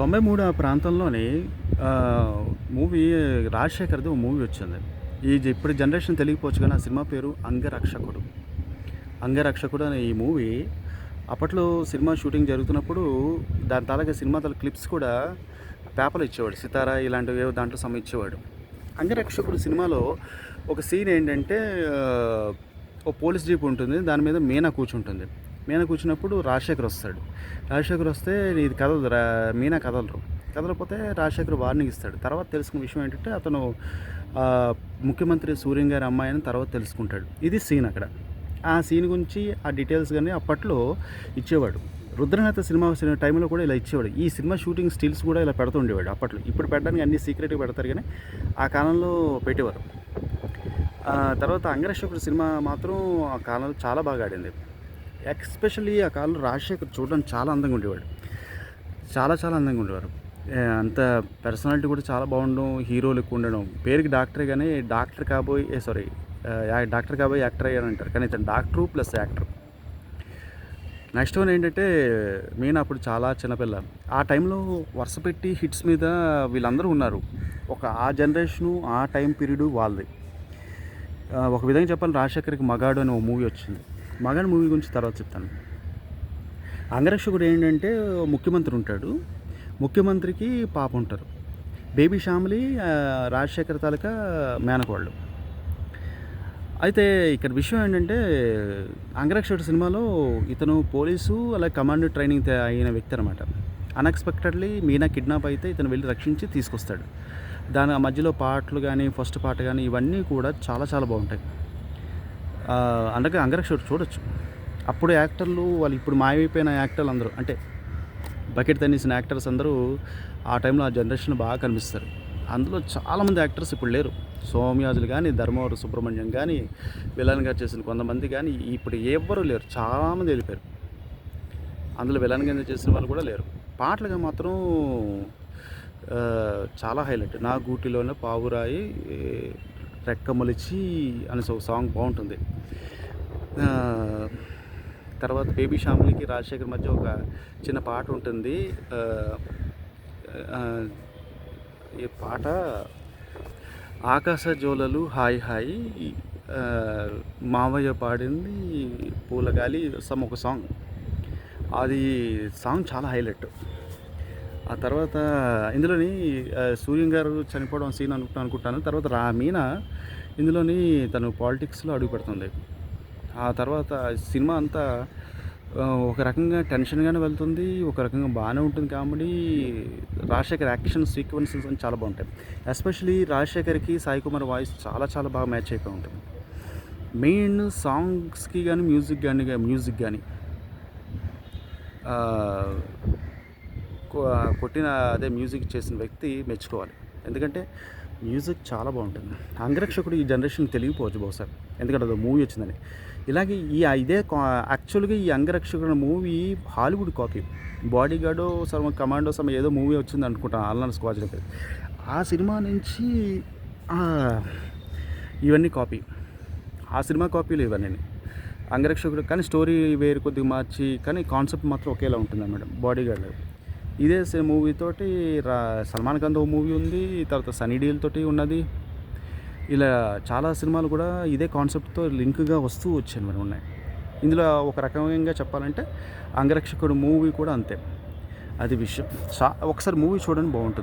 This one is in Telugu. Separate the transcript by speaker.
Speaker 1: తొంభై మూడు ఆ ప్రాంతంలోని మూవీ రాజశేఖర్ది ఒక మూవీ వచ్చింది. ఈ ఇప్పుడు జనరేషన్ తెలియకపోవచ్చు కానీ ఆ సినిమా పేరు అంగరక్షకుడు. అంగరక్షకుడు అనే ఈ మూవీ అప్పట్లో సినిమా షూటింగ్ జరుగుతున్నప్పుడు దాని తాలూకా సినిమా తల క్లిప్స్ కూడా పేపర్లు ఇచ్చేవాడు. సితారా ఇలాంటివి ఏవో దాంట్లో సమ ఇచ్చేవాడు. అంగరక్షకుడు సినిమాలో ఒక సీన్ ఏంటంటే ఓ పోలీస్ జీప్ ఉంటుంది. దాని మీద మీనా కూర్చుంటుంది. మీనా కూర్చున్నప్పుడు రాజశేఖర్ వస్తాడు. రాజశేఖర్ వస్తే ఇది కదలదు రా మీనా కదలరు కదలకపోతే రాజశేఖర్ వార్నింగ్ ఇస్తాడు. తర్వాత తెలుసుకున్న విషయం ఏంటంటే అతను ముఖ్యమంత్రి సూర్యం గారి అమ్మాయి అని తర్వాత తెలుసుకుంటాడు. ఇది సీన్ అక్కడ. ఆ సీన్ గురించి ఆ డీటెయిల్స్ కానీ అప్పట్లో ఇచ్చేవాడు. రుద్రనాథ సినిమా సినిమా టైంలో కూడా ఇలా ఇచ్చేవాడు. ఈ సినిమా షూటింగ్ స్టిల్స్ కూడా ఇలా పెడుతుండేవాడు అప్పట్లో. ఇప్పుడు పెట్టడానికి అన్ని సీక్రెట్గా పెడతారు కానీ ఆ కాలంలో పెట్టేవారు. తర్వాత అంగరక్షకుడు సినిమా మాత్రం ఆ కాలంలో చాలా బాగా ఆడింది. ఎక్స్పెషల్లీ ఆ కాలంలో రాజశేఖర్ చూడడానికి చాలా అందంగా ఉండేవాడు. చాలా చాలా అందంగా ఉండేవారు. అంత పర్సనాలిటీ కూడా చాలా బాగుండడం హీరోలు ఎక్కువ ఉండడం. పేరుకి డాక్టరే కానీ డాక్టర్ కాబోయే సారీ డాక్టర్ కాబోయే యాక్టర్ అయ్యారు అంటారు కానీ ఇతను doctor plus actor. Next one ఏంటంటే మెయిన్ అప్పుడు చాలా చిన్నపిల్ల. ఆ టైంలో వరుస పెట్టి హిట్స్ మీద వీళ్ళందరూ ఉన్నారు. ఒక ఆ జనరేషను ఆ టైం పీరియడ్ వాళ్ళది. ఒక విధంగా చెప్పాలి రాజశేఖర్కి మగాడు అనే ఒక మూవీ వచ్చింది. మగన్ మూవీ గురించి తర్వాత చెప్తాను. అంగరక్షకుడు ఏంటంటే ముఖ్యమంత్రి ఉంటాడు. ముఖ్యమంత్రికి పాప ఉంటారు బేబీ శ్యామిలి రాజశేఖర్ తాలూకా మేనకోళ్ళు అయితే ఇక్కడ విషయం ఏంటంటే అంగరక్షకుడు సినిమాలో ఇతను పోలీసు అలాగే కమాండో ట్రైనింగ్ అయిన వ్యక్తి అనమాట అన్ఎక్స్పెక్టెడ్లీ మీనా కిడ్నాప్ అయితే ఇతను వెళ్ళి రక్షించి తీసుకొస్తాడు. దాని మధ్యలో పాటలు కానీ ఫస్ట్ పాట కానీ ఇవన్నీ కూడా చాలా చాలా బాగుంటాయి. అందుకే అంగరక్షకుడు చూడొచ్చు. అప్పుడు యాక్టర్లు వాళ్ళు ఇప్పుడు మాయమైపోయిన యాక్టర్లు అందరూ అంటే బకెట్ తన్నేసిన యాక్టర్స్ అందరూ ఆ టైంలో ఆ జనరేషన్ బాగా కనిపిస్తారు. అందులో చాలామంది యాక్టర్స్ ఇప్పుడు లేరు. సోమయాజులు కానీ ధర్మవరం సుబ్రహ్మణ్యం కానీ విలన్ గారు చేసిన కొంతమంది కానీ ఇప్పుడు ఎవ్వరూ లేరు. చాలామంది వెళ్ళిపోయారు. అందులో విలన్ కింద చేసిన వాళ్ళు కూడా లేరు. పాటలుగా మాత్రం చాలా హైలైట్. నా గూటిలోనే పావురాయి రెక్కమలిచి అనే ఒక సాంగ్ బాగుంటుంది. తర్వాత బేబీ శ్యామిలికి రాజశేఖర్ మధ్య ఒక చిన్న పాట ఉంటుంది. ఈ పాట? ఆకాశ జోలలు హాయ్ హాయ్ మావయ్య పాడింది పూలగాలి సమ్ ఒక సాంగ్. అది సాంగ్ చాలా హైలైట్. ఆ తర్వాత ఇందులోని సూర్యం గారు చనిపోవడం సీన్ అనుకుంటాను అనుకుంటాను. తర్వాత రా మీనా ఇందులోని తను పాలిటిక్స్లో అడుగు పెడుతుంది. ఆ తర్వాత సినిమా అంతా ఒక రకంగా టెన్షన్గానే వెళ్తుంది ఒక రకంగా బాగానే ఉంటుంది కామెడీ. రాజశేఖర్ యాక్షన్ సీక్వెన్సెస్ అని చాలా బాగుంటాయి. ఎస్పెషలీ రాజశేఖర్కి సాయి కుమార్ వాయిస్ చాలా చాలా బాగా మ్యాచ్ అయిపోయి ఉంటుంది. మెయిన్ సాంగ్స్కి కానీ మ్యూజిక్ కానీ మ్యూజిక్ కానీ కొట్టిన అదే మ్యూజిక్ చేసిన వ్యక్తి మెచ్చుకోవాలి. ఎందుకంటే మ్యూజిక్ చాలా బాగుంటుంది. అంగరక్షకుడు ఈ జనరేషన్ తెలియకపోవచ్చు బహుశా ఎందుకంటే అది మూవీ వచ్చిందని. ఇలాగే ఈ ఇదే యాక్చువల్గా ఈ అంగరక్షకుడు movie Hollywood copy. Bodyguard సమ కమాండో సమ ఏదో మూవీ వచ్చింది అనుకుంటాను ఆల్నాన్ స్క్వాజ్ దగ్గర ఆ సినిమా నుంచి ఇవన్నీ కాపీ. ఆ సినిమా కాపీలు ఇవన్నీ అంగరక్షకుడు కానీ స్టోరీ వేరు కొద్దిగా మార్చి కానీ కాన్సెప్ట్ మాత్రం ఒకేలా ఉంటుంది మేడం బాడీ గార్డ్ ఇదే మూవీ తోటి రా సల్మాన్ ఖాన్ ఓ మూవీ ఉంది తర్వాత సనీ డీల్ తోటి ఉన్నది. ఇలా చాలా సినిమాలు కూడా ఇదే కాన్సెప్ట్తో లింక్గా వస్తూ వచ్చాయి మరి ఉన్నాయి. ఇందులో ఒక రకంగా చెప్పాలంటే అంగరక్షకుడు మూవీ కూడా అంతే. అది విషయం. చా ఒకసారి మూవీ చూడండి బాగుంటుంది.